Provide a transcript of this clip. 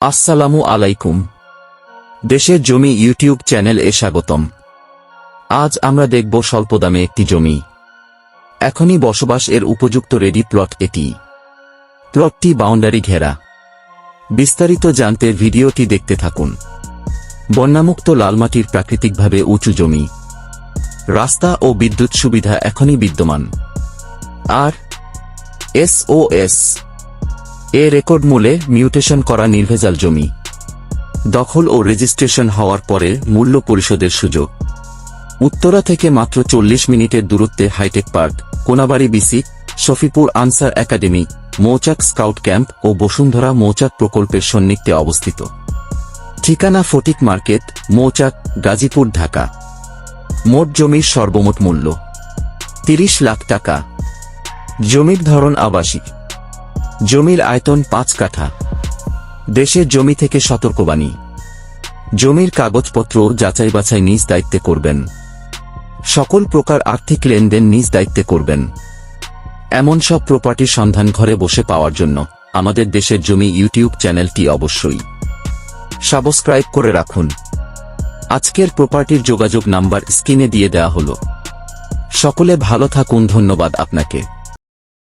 আসসালামু আলাইকুম। দেশের জমি ইউটিউব চ্যানেল এ স্বাগতম। আজ আমরা দেখব স্বল্প দামে একটি জমি। এখনই বসবাস এর উপযুক্ত রেডি প্লট এটি। প্লটটি বাউন্ডারি ঘেরা। বিস্তারিত জানতে ভিডিওটি দেখতে থাকুন। বন্যামুক্ত লালমাটির প্রাকৃতিকভাবে উঁচু জমি। রাস্তা ও বিদ্যুৎ সুবিধা এখনই বিদ্যমান। আর এসওএস এ রেকর্ড মূলে মিউটেশন করা নির্ভেজাল জমি। দখল ও রেজিস্ট্রেশন হওয়ার পরে মূল্য পরিশোধের সুযোগ। উত্তরা থেকে মাত্র চল্লিশ মিনিটের দূরত্বে hitech park, Konabari BC, Shafipur Ansar academy, Mouchak scout camp ও বসুন্ধরা মৌচাক প্রকল্পের সন্নিধ্যে অবস্থিত। ঠিকানা ফটিক মার্কেট, মৌচাক, গাজীপুর, ঢাকা। মোট জমির সর্বমোট মূল্য তিরিশ লাখ টাকা। জমির ধরন আবাসিক। জমির আয়তন পাঁচ কাঠা। দেশের জমি থেকে সতর্কবাণী। জমির কাগজপত্র যাচাই বাছাই নিজ দায়িত্বে করবেন। সকল প্রকার আর্থিক লেনদেন নিজ দায়িত্বে করবেন। এমন সব প্রপার্টির সন্ধান ঘরে বসে পাওয়ার জন্য আমাদের দেশের জমি ইউটিউব চ্যানেলটি অবশ্যই সাবস্ক্রাইব করে রাখুন। আজকের প্রপার্টির যোগাযোগ নাম্বার স্ক্রিনে দিয়ে দেওয়া হলো। সকলে ভালো থাকুন, ধন্যবাদ আপনাকে।